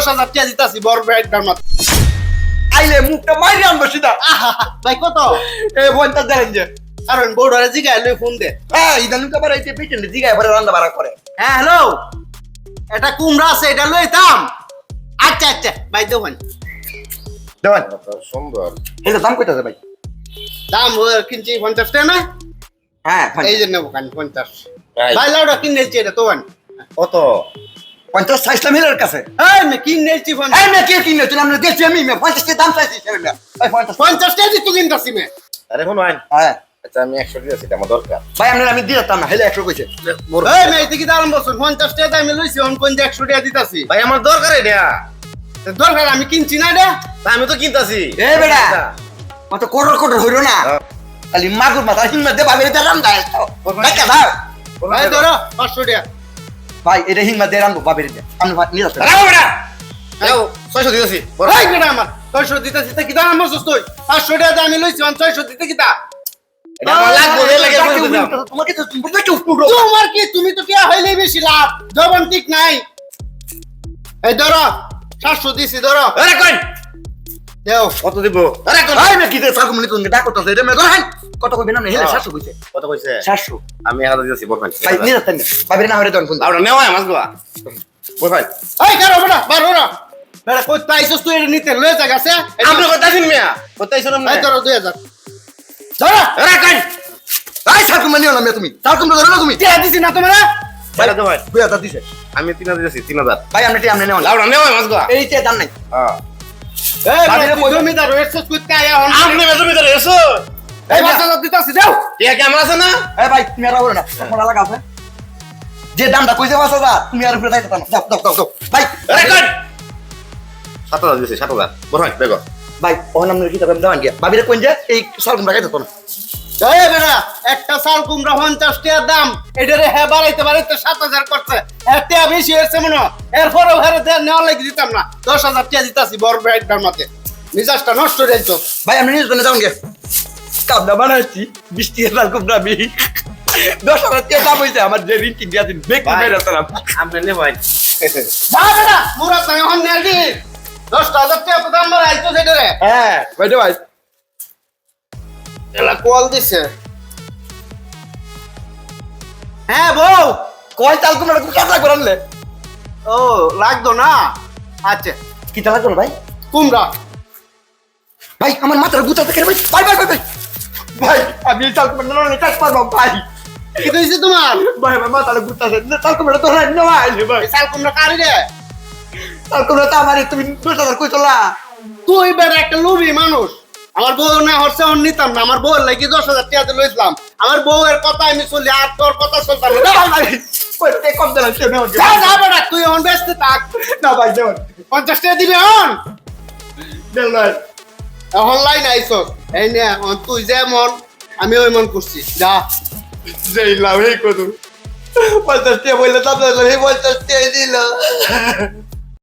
দশ হাজার টাকা দিতাছি বড় ব্যাগটার মতো আইলে মুখটা মাইরে আনব সিধা। আহা, ভাই কত? এ পঞ্চাশ দেন যে। কারণ বউডারে জিগায় লই ফোন দে। হ্যাঁ ইদানিং আবার এই যে জিগায় পরে রান্না বাড়া করে। হ্যাঁ হ্যালো। এটা কুমড়া আছে এটা লইতাম আচ্ছা আচ্ছা ভাই দেখুন দেওয়ান। সুন্দর। এটা দাম কইতাছে ভাই? দাম ও কিনছি পঞ্চাশ টাকা না? হ্যাঁ এই যে নেব কান পঞ্চাশ। ভাই। লাউডা কিনেছি এটা তোবান কত? পঞ্চাশ সাইজটা মিলের কাছে। এই মে কিনেছি পঞ্চাশ এই মেয়ে কে কিনে তুই আমরা দেখছি আমি মেয়ে। পঞ্চাশ টাকা দাম চাইছি মেয়ে। ভাই পঞ্চাশ। পঞ্চাশ টাকা দিতে কিনতাছি মে আরে কোনো আইন। হ্যাঁ। আচ্ছা আমি একশো দিয়েছি এটা আমার দরকার। ভাই আমরা আমি দিয়ে দিতাম না হেলে একশো কইছে। এই মে এদিকে দাঁড়ান বসুন। পঞ্চাশ টাকা আমি লইছি অন কোন যে একশো টাকা দিতাছি? ভাই আমার দরকার এটা। দরকার আমি কিনছি না এটা? আমি তো কিনতাছি। এ বেড়া অত কোটর কোটর হইল না। খালি মাগুর মাথা হিম্মত দে ভাবে এটা দাও দেখা দাও ভাই ধরো। পাঁচশো টাকা ভাই এটা হিম্মত দে রাম বাবের দে আমি নিয়ে যাচ্ছি। রাখো বেটা! যাও ছয়শো দিয়েছি ভাই কেটা আমার ছয়শো দিতেছি তা কি দাঁড়ান বসুস তুই পাঁচশো টাকা আমি লইছি অন ছয়শো দিতে কি তা এটা আমার লাগবে এর লাগে বলে দিলাম। তোমাকে তো তুমি তো চুপ করো তোমার কি তুমি তো টিয়া হইলেই বেশি লাভ? জবান ঠিক নাই। এই ধরো সাতশো দিছি ধরো। আরে কই? দেও কত দিব? আরে কোন ভাই মে কি দে সাকু মনি তুমি ডাকো তো রে মে ধর হাই কত কইবে না হেলে 700 কইছে। কত কইছে? 700 আমি হাজার দিয়েছি বরফান ভাই। নিয়ে যাচ্ছেন। ভাবে না হরে দন কোন আমরা নেওয়া মাছ গোয়া বরফান এই কারও বড়া বার হরা বেড়া কই তাইছস তুই? নিতে লয়ে যা গেছে আপনি কোথায় মিয়া? কোথায় শুনুন এই ধরো দুই হাজার। ধরো। আরে কই ভাই সাকু মনি না মে তুমি। সাকু মনি ধরো না তুমি। টিয়া দিছি না তোমার। ভাই তো ভাই। বুয়া দাদি দিছে। আমি তিন হাজার দিয়েছি তিন হাজার। ভাই আমরা টি আমরা নেওয়া লাউড়া নেওয়া মাছ গোয়া এই দাম নাই। হ্যাঁ জমিদার এসছস কই কায়া হন আপনি এসো। এই দিতাছি টিয়া কেমন আছে না? এ ভাই তুমি আর না কোন লাগা আছে? যে দামটা কইছে 5000 তুমি আর উপরে যাইতে না। যাও দাও ভাই কই? সাত হাজার দিয়েছি সাত হাজার। দেখো ভাই ও নাম কি দাম দাম গিয়া? ভাবিরে কোন যে এই সরকম লাগাইতে তো না। এই বেড়া একটা সাল কুমড়া পঞ্চাশ টাকার দাম। এটারে হ্যাঁ বাড়াইতে বাড়াইতে সাত হাজার করছে। এর টাকা বেশি হয়েছে মনে হয়। এরপরেও হ্যাঁ নেওয়া লাগি দিতাম না। দশ হাজার টাকা দিতাছি বড় ব্যাগটার মাতে মিজাজটা নষ্ট হয়ে যাইতো। ভাই আমরা নিয়ে যাবেন যাও গিয়া কামনা বানাইছি বৃষ্টি সালকুম দামি দশ হাজার টাকা দাম হয়েছে আমার যে ঋণ দিয়া দিন বেক ভাই। মেরে আসলাম আপনি নেবেন যা বেড়া মুরাদ নাই হন নেই দি দশ হাজার টাকা দাম বাড়াইতো সেটারে হ্যাঁ ভাই ভাই। এলা কল দিছে। হ্যাঁ বউ কয় সালকুম না খুব কাজ করে আনলে। ও লাগতো না? আচ্ছা। কি চালা করো ভাই? কুমড়া। ভাই আমার মাথার গুতা থেকে ভাই ভাই ভাই ভাই ভাই। ভাই আমি এই সালকুম না না কাজ পারব ভাই। কি হয়েছে তোমার? ভাই ভাই মাথার গুতা সালকুম না তো না ভাই এই শাল কুমড়া কারি রে? সালকুম না তো আমার তুমি হাজার কই চলা তুই বেড়া একটা লোভী মানুষ। আমার বউ না হচ্ছে অন নিতাম না আমার বউ লাগি দশ হাজার টাকা লইছিলাম। আমার বউয়ের কথা আমি চলি আর তোর কথা চলতাম না। কই তে কম দিলাম সে যা যা তুই অন ব্যস্ত থাক। না ভাই দেও পঞ্চাশ টাকা দিবি অন এখন লাইন আইস। এই নে অন তুই যেমন আমি ওই মন করছি। যা। যেই লাভ এই কত পঞ্চাশ টাকা বললে তারপরে পঞ্চাশ টাকা দিল।